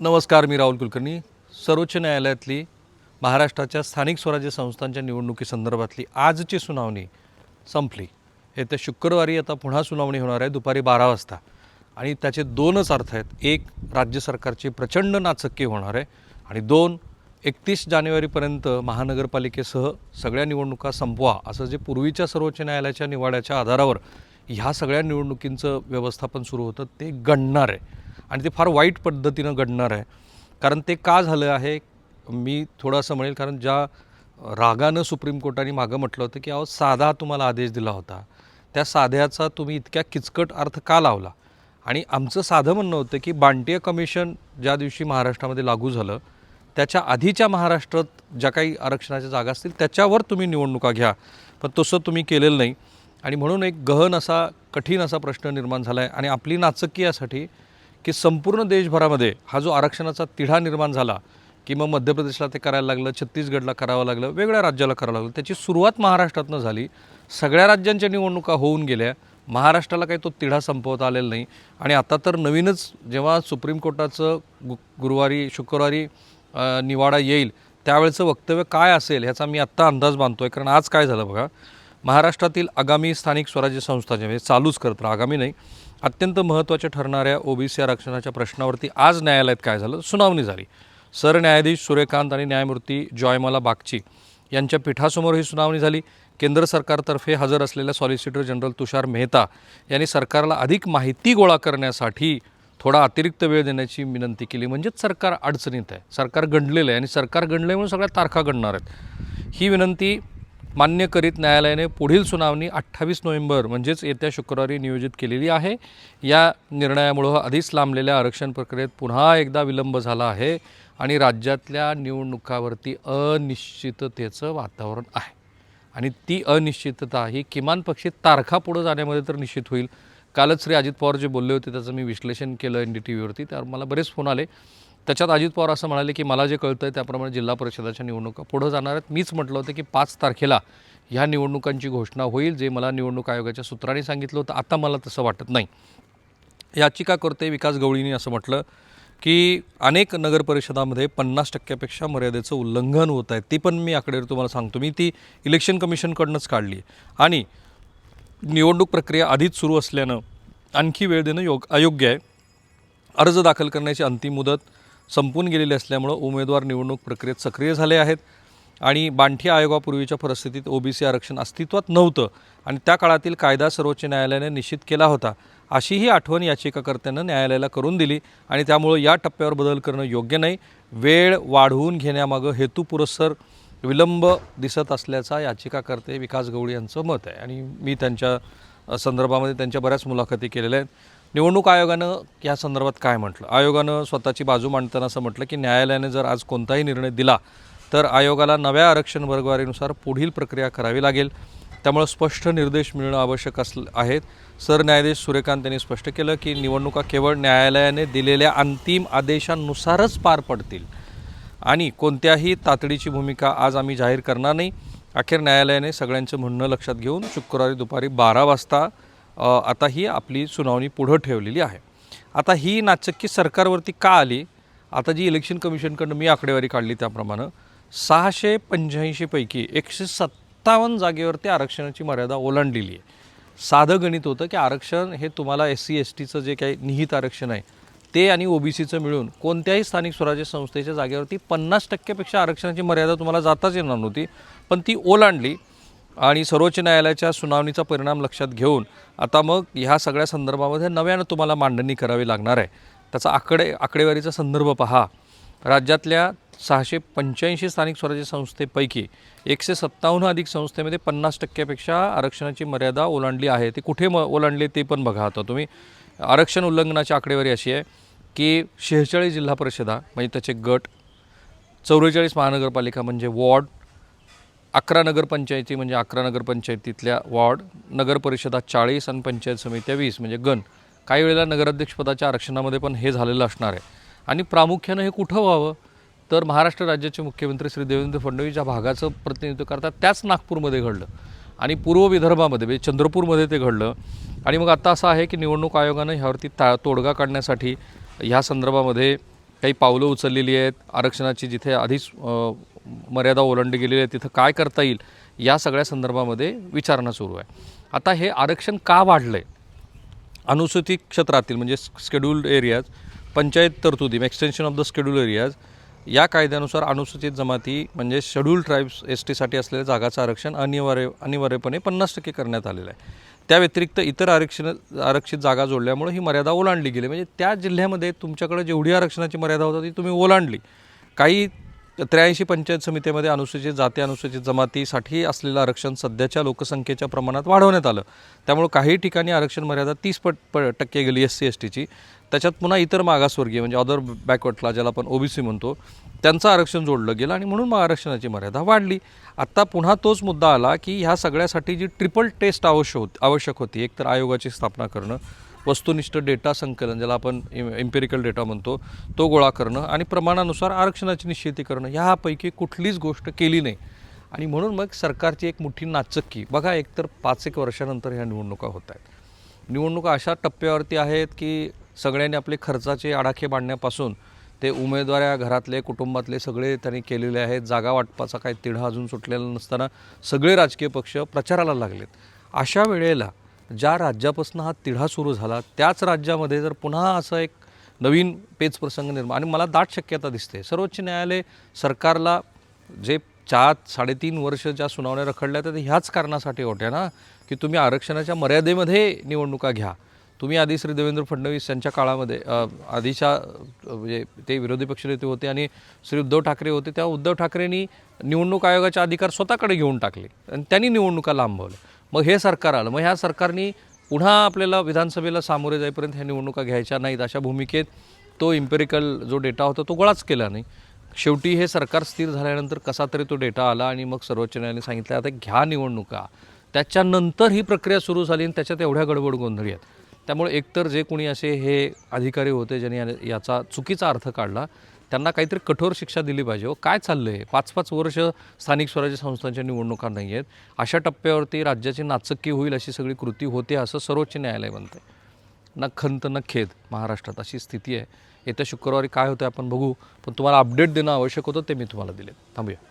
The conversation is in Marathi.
नमस्कार मी राहुल कुलकर्णी. सर्वोच्च न्यायालयातली महाराष्ट्राच्या स्थानिक स्वराज्य संस्थांच्या निवडणुकीसंदर्भातली आजची सुनावणी संपली. येत्या शुक्रवारी आता पुन्हा सुनावणी होणार आहे दुपारी बारा वाजता. आणि त्याचे दोनच अर्थ आहेत. एक राज्य सरकारची प्रचंड नाचक्की होणार आहे. आणि दोन एकतीस जानेवारीपर्यंत महानगरपालिकेसह सगळ्या निवडणुका संपवा असं जे पूर्वीच्या सर्वोच्च न्यायालयाच्या निवाड्याच्या आधारावर ह्या सगळ्या निवडणुकींचं व्यवस्थापन सुरू होतं ते गणणार आहे. आणि ते फार वाईट पद्धतीनं घडणार आहे. कारण ते का झालं आहे मी थोडंसं म्हणेल कारण ज्या रागानं सुप्रीम कोर्टाने मागं म्हटलं होतं की अहो साधा तुम्हाला आदेश दिला होता. त्या साध्याचा तुम्ही इतक्या किचकट अर्थ का लावला? आणि आमचं साधं म्हणणं होतं की बांटीय कमिशन ज्या दिवशी महाराष्ट्रामध्ये लागू झालं त्याच्या आधीच्या महाराष्ट्रात ज्या काही आरक्षणाच्या जागा असतील त्याच्यावर तुम्ही निवडणुका घ्या. पण तसं तुम्ही केलेलं नाही. आणि म्हणून एक गहन असा कठीण असा प्रश्न निर्माण झाला आहे आणि आपली नाचक्की यासाठी की संपूर्ण देशभरामध्ये हा जो आरक्षणाचा तिढा निर्माण झाला की मग मध्य प्रदेशला ते करायला लागलं छत्तीसगडला करावं लागलं वेगळ्या राज्याला करावं लागलं त्याची सुरुवात महाराष्ट्रातनं झाली. सगळ्या राज्यांच्या निवडणुका होऊन गेल्या. महाराष्ट्राला काही तो तिढा संपवता आलेला नाही. आणि आता तर नवीनच जेव्हा सुप्रीम कोर्टाचं गु गुरुवारी शुक्रवारी निवाडा येईल त्यावेळेचं वक्तव्य काय असेल ह्याचा मी आत्ता अंदाज बांधतो आहे कारण आज काय झालं बघा महाराष्ट्रातील आगामी स्थानिक स्वराज्य संस्थांच्या म्हणजे चालूच करत राहा, आगामी नाही अत्यंत महत्त्वाच्या ठरणाऱ्या ओबीसी आरक्षणाच्या प्रश्नावरती आज न्यायालयात काय झालं? सुनावणी झाली. सरन्यायाधीश सूर्यकांत आणि न्यायमूर्ती जॉयमाला बागची यांच्या पीठासमोर ही सुनावणी झाली. केंद्र सरकारतर्फे हजर असलेल्या सॉलिसिटर जनरल तुषार मेहता यांनी सरकारला अधिक माहिती गोळा करण्यासाठी थोडा अतिरिक्त वेळ देण्याची विनंती केली. म्हणजेच सरकार अडचणीत आहे. सरकार गणलेलं आहे आणि सरकार गंडलं म्हणून सगळ्या तारखा गणणार आहेत. ही विनंती मान्य करीत न्यायालयाने पुढील सुनावणी अठ्ठावीस नोव्हेंबर म्हणजेच येत्या शुक्रवारी नियोजित केलेली आहे. या निर्णयामुळं आधीच लांबलेल्या आरक्षण प्रक्रियेत पुन्हा एकदा विलंब झाला आहे आणि राज्यातल्या निवडणुकावरती अनिश्चिततेचं वातावरण आहे. आणि ती अनिश्चितता ही किमान पक्षी तारखा पुढं जाण्यामध्ये तर निश्चित होईल. कालच श्री अजित पवार जे बोलले होते त्याचं मी विश्लेषण केलं एन डी टी व्हीवरती त्यावर मला बरेच फोन आले. त्याच्यात अजित पवार असं म्हणाले की मला जे कळतं आहे त्याप्रमाणे जिल्हा परिषदाच्या निवडणुका पुढं जाणार आहेत. मीच म्हटलं होतं की पाच तारखेला ह्या निवडणुकांची घोषणा होईल जे मला निवडणूक आयोगाच्या सूत्रांनी सांगितलं होतं. आता मला तसं वाटत नाही. याचिकाकर्ते विकास गवळींनी असं म्हटलं की अनेक नगर परिषदामध्ये पन्नास टक्क्यापेक्षा मर्यादेचं उल्लंघन होत आहे. ती पण मी आकडेवारी तुम्हाला सांगतो. मी ती इलेक्शन कमिशनकडनंच काढली आणि निवडणूक प्रक्रिया आधीच सुरू असल्यानं आणखी वेळ देणं योग अयोग्य आहे. अर्ज दाखल करण्याची अंतिम मुदत संपून गेलेली असल्यामुळं उमेदवार निवडणूक प्रक्रियेत सक्रिय झाले आहेत. आणि बांठी आयोगापूर्वीच्या परिस्थितीत ओबीसी आरक्षण अस्तित्वात नव्हतं आणि त्या काळातील कायदा सर्वोच्च न्यायालयाने निश्चित केला होता. अशीही आठवण याचिकाकर्त्यानं न्यायालयाला करून दिली आणि त्यामुळं या टप्प्यावर बदल करणं योग्य नाही. वेळ वाढवून घेण्यामागं हेतुपुरस्सर विलंब दिसत असल्याचा याचिकाकर्ते विकास गवळी यांचं मत आहे. आणि मी त्यांच्या संदर्भामध्ये त्यांच्या बऱ्याच मुलाखती केलेल्या आहेत. निवडणूक आयोगानं या संदर्भात काय म्हटलं? आयोगानं स्वतःची बाजू मांडताना असं म्हटलं की न्यायालयाने जर आज कोणताही निर्णय दिला तर आयोगाला नव्या आरक्षण वर्गवारीनुसार पुढील प्रक्रिया करावी लागेल. त्यामुळं स्पष्ट निर्देश मिळणं आवश्यक अस आहेत. सरन्यायाधीश सूर्यकांत यांनी स्पष्ट केलं की निवडणुका केवळ न्यायालयाने दिलेल्या अंतिम आदेशानुसारच पार पडतील. आणि कोणत्याही तातडीची भूमिका आज आम्ही जाहीर करणार नाही. अखेर न्यायालयाने सगळ्यांचं म्हणणं लक्षात घेऊन शुक्रवारी दुपारी बारा वाजता आता ही आपली सुनावणी पुढं ठेवलेली आहे. आता ही नाचक्की सरकारवरती का आली? आता जी इलेक्शन कमिशनकडनं मी आकडेवारी काढली त्याप्रमाणे सहाशे पंच्याऐंशीपैकी एकशे सत्तावन्न जागेवरती आरक्षणाची मर्यादा ओलांडलेली आहे. साधं गणित होतं की आरक्षण हे तुम्हाला एस सी एस टीचं जे काही निहित आरक्षण आहे ते आणि ओबीसीचं मिळून कोणत्याही स्थानिक स्वराज्य संस्थेच्या जागेवरती पन्नास टक्क्यापेक्षा आरक्षणाची मर्यादा तुम्हाला जाताच येणार नव्हती पण ती ओलांडली. आणि सर्वोच्च न्यायालयाच्या सुनावणीचा परिणाम लक्षात घेऊन आता मग ह्या सगळ्या संदर्भामध्ये नव्यानं तुम्हाला मांडणी करावी लागणार आहे. त्याचा आकडे आकडेवारीचा संदर्भ पहा. राज्यातल्या सहाशे पंच्याऐंशी स्थानिक स्वराज्य संस्थेपैकी एकशे सत्तावन्न अधिक संस्थेमध्ये पन्नास टक्क्यापेक्षा आरक्षणाची मर्यादा ओलांडली आहे. ती कुठे म ओलांडली ते पण बघा आता तुम्ही. आरक्षण उल्लंघनाची आकडेवारी अशी आहे की शेहेचाळीस जिल्हा परिषदा म्हणजे त्याचे गट चौवेचाळीस महानगरपालिका म्हणजे वॉर्ड अकरा नगरपंचायती म्हणजे अकरा नगरपंचायतीतल्या वॉर्ड नगरपरिषदा चाळीस आणि पंचायत समित्या वीस म्हणजे गण. काही वेळेला नगराध्यक्षपदाच्या आरक्षणामध्ये पण हे झालेलं असणार आहे. आणि प्रामुख्यानं हे कुठं व्हावं? तर महाराष्ट्र राज्याचे मुख्यमंत्री श्री देवेंद्र फडणवीस ज्या भागाचं प्रतिनिधित्व करतात त्याच नागपूरमध्ये घडलं. आणि पूर्व विदर्भामध्ये म्हणजे चंद्रपूरमध्ये ते घडलं. आणि मग आता असं आहे की निवडणूक आयोगानं ह्यावरती ता तोडगा काढण्यासाठी ह्या संदर्भामध्ये काही पावलं उचललेली आहेत. आरक्षणाची जिथे आधीच मर्यादा ओलांडली गेलेली आहे तिथं काय करता येईल या सगळ्या संदर्भामध्ये विचारणा सुरू आहे. आता हे आरक्षण का वाढलं आहे अनुसूचित क्षेत्रातील म्हणजे स्केड्युल्ड एरियाज पंचायत तरतुदी extension of the schedule areas या कायद्यानुसार अनुसूचित जमाती म्हणजे शेड्यूल ट्राईब्स एस टीसाठी असलेल्या जागाचं आरक्षण अनिवार्य अनिवार्यपणे पन्नास टक्के करण्यात आलेलं आहे. त्या व्यतिरिक्त इतर आरक्षण आरक्षित जागा जोडल्यामुळे ही मर्यादा ओलांडली गेली. म्हणजे त्या जिल्ह्यामध्ये तुमच्याकडे जेवढी आरक्षणाची मर्यादा होती ती तुम्ही ओलांडली. काही त्र्याऐंशी पंचायत समितीमध्ये अनुसूचित जाती अनुसूचित जमातीसाठी असलेलं आरक्षण सध्याच्या लोकसंख्येच्या प्रमाणात वाढवण्यात आलं. त्यामुळे काही ठिकाणी आरक्षण मर्यादा तीस पट प टक्के गेली एस सी एस टीची त्याच्यात पुन्हा इतर मागासवर्गीय म्हणजे अदर बॅकवर्डला ज्याला आपण ओबीसी म्हणतो त्यांचं आरक्षण जोडलं गेलं आणि म्हणून मग आरक्षणाची मर्यादा वाढली. आत्ता पुन्हा तोच मुद्दा आला की ह्या सगळ्यासाठी जी ट्रिपल टेस्ट आवश्यक होती आवश्यक होती एक तर आयोगाची स्थापना करणं वस्तुनिष्ठ डेटा संकलन ज्याला आपण एम्पेरिकल डेटा म्हणतो तो गोळा करणं आणि प्रमाणानुसार आरक्षणाची निश्चिती करणं ह्यापैकी कुठलीच गोष्ट केली नाही. आणि म्हणून मग सरकारची एक मोठी नाचक्की बघा एकतर पाच एक वर्षानंतर ह्या निवडणुका होत आहेत निवडणुका अशा टप्प्यावरती आहेत की सगळ्यांनी आपले खर्चाचे आडाखे बांधण्यापासून ते उमेदवाऱ्या घरातले कुटुंबातले सगळे त्यांनी केलेले आहेत. जागा वाटपाचा काही तिढा अजून सुटलेला नसताना सगळे राजकीय पक्ष प्रचाराला लागलेत. अशा वेळेला ज्या राज्यापासून हा तिढा सुरू झाला त्याच राज्यामध्ये जर पुन्हा असं एक नवीन पेच प्रसंग निर्माण आणि मला दाट शक्यता दिसते. सर्वोच्च न्यायालय सरकारला जे चार साडेतीन वर्ष ज्या सुनावण्या रखडल्या तर ह्याच कारणासाठी होत्या ना की तुम्ही आरक्षणाच्या मर्यादेमध्ये निवडणुका घ्या. तुम्ही आधी श्री देवेंद्र फडणवीस यांच्या काळामध्ये आधीच्या म्हणजे ते विरोधी पक्षनेते होते आणि श्री उद्धव ठाकरे होते त्या उद्धव ठाकरेंनी निवडणूक आयोगाचे अधिकार स्वतःकडे घेऊन टाकले आणि त्यांनी निवडणुका लांबवल्या. मग हे सरकार आलं. मग ह्या सरकारनी पुन्हा आपल्याला विधानसभेला सामोरे जाईपर्यंत ह्या निवडणुका घ्यायच्या नाहीत अशा भूमिकेत तो इम्पेरिकल जो डेटा होता तो गोळाच केला नाही. शेवटी हे सरकार स्थिर झाल्यानंतर कसा तरी तो डेटा आला आणि मग सर्वोच्च न्यायालयाने सांगितलं आता घ्या निवडणुका. त्याच्यानंतर ही प्रक्रिया सुरू झाली आणि त्याच्यात एवढ्या गडबड गोंधळी आहेत. त्यामुळे एकतर जे कोणी असे हे अधिकारी होते ज्यांनी याचा चुकीचा अर्थ काढला त्यांना काहीतरी कठोर शिक्षा दिली पाहिजे. हो काय चाललं आहे पाच पाच वर्ष स्थानिक स्वराज्य संस्थांच्या निवडणुका नाही आहेत अशा टप्प्यावरती राज्याची नाचक्की होईल अशी सगळी कृती होते असं सर्वोच्च न्यायालय म्हणते ना खंत ना खेद महाराष्ट्रात अशी स्थिती आहे. येत्या शुक्रवारी काय होतं आपण बघू. पण तुम्हाला अपडेट देणं आवश्यक होतं ते मी तुम्हाला दिले थांबूया.